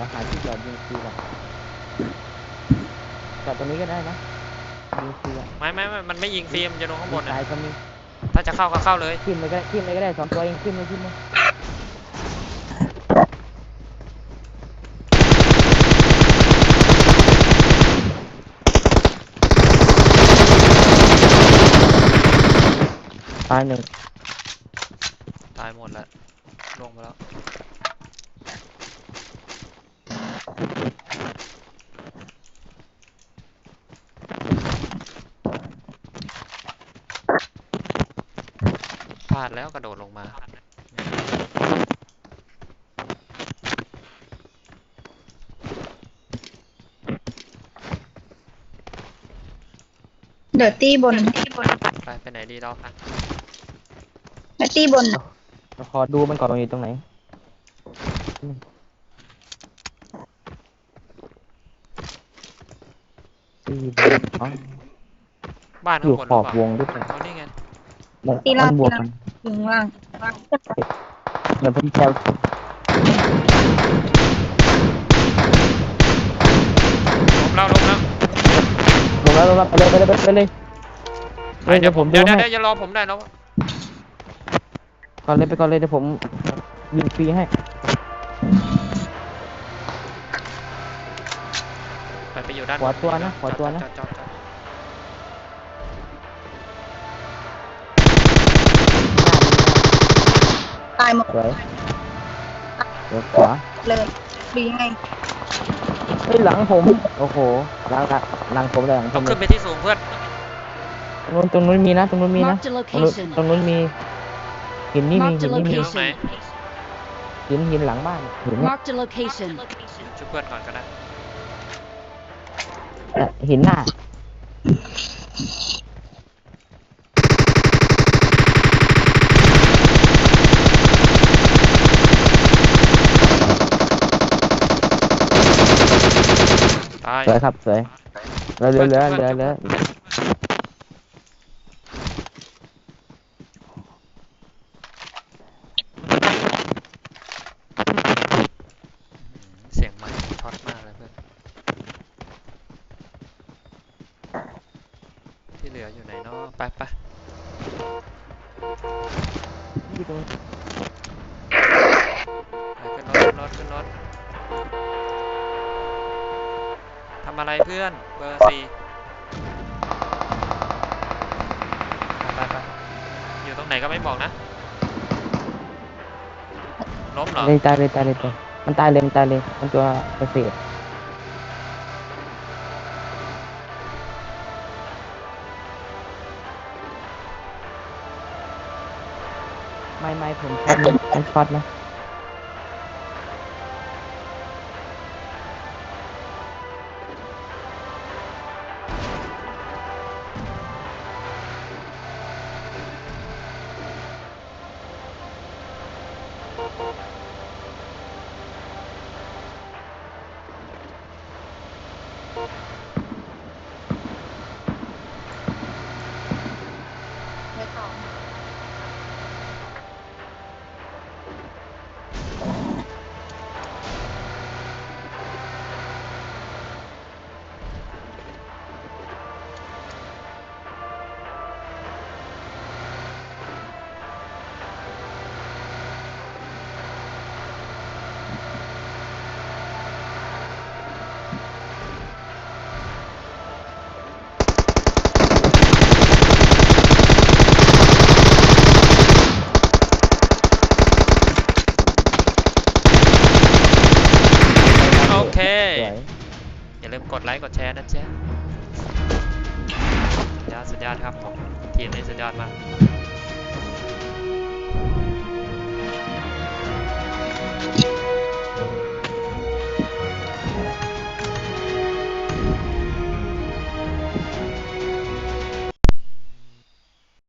ดี๋ยวหาที่จอดยิงฟรีก่อนจอดตรงนี้ก็ได้นะยิงฟรีอะไม่ไม่ไม่มันไม่ยิงฟรีมันจะลงข้างบนมีนะซ้ายก็มีถ้าจะเข้าก็เข้าเลย ขึ้นเลยก็ได้ขึ้นเลยก็ได้สองตัวเองขึ้นเลยขึ้นเลยตายหนึ่งตายหมดแล้วลงไปแล้วาดแล้วกระโดดลงมา เดี๋ยวตี้บนไปไปไหนดีเราเดี๋ยวตี้บน ขอดูมันก่อนตรงนี้ตรงไหน ตีบอลอ๋อบ้านอยู่ข้างบนหขรืออบเปล่าวงหรือเปล่า เอานี่ไง มันตีลามันบวกตีลากันถึงล่างเดี๋ยวผมแชร์ล้มแล้วล้มแล้วลงแล้วลงแล้วไปเลยไปเลยไปเลยไปเดี๋ยวผมดูเดี๋ยวให้เดี๋ยวอย่ารอผมได้แล้วก่อนเลยไปก่อนเลยเดี๋ยวผมยิงฟรีให้ไปไปอยู่ด้านขวาบตัวนะขวาตัวนะจอดจอดายหมดสวยเดี๋ยวขวาเลยดีไงเฮ้ยหลังผม โอ้โหหลังหลังหลังผมเลยหลังผต้องมเลขึ้นยไปที่สูงเพื่อนตรงนู้นตรงนู้นมีนะตรงนู้นมีนะ Marked a ตรงนู้น location. ตรงนู้นมีหินนี่มีหิ Marked a นนี่มีอยู่ตรงไหนหินหินหลังบ้านหินเนี่ย Marked a location. ช่วยเพื่อนก่อนก็ได้ เอ่อหินหน้า ตายสวยครับสวยเหลือเหลือเหลือเหลือเหลือเสียงไม้ช็อตมากเลยเพื่อนที่เหลืออยู่ไหนเนาะไปไปที่ตรงไปขึ้นรถขึ้นรถขึ้นรถ ทำอะไรเพื่อนเบอร์สี่ไปไปอยู่ตรงไหนก็ไม่บอกนะล้มเหรอเลยตายเลยตายเลยตายมันตายเลยมันตายเลยมันตัวเกษตรไม่ไม่ผมช็อตนะผมช็อตนะ you กดไลค์กดแชร์นะจ๊ะสุดยอดสุดยอดครับผมทีมนี้สุดยอดมาก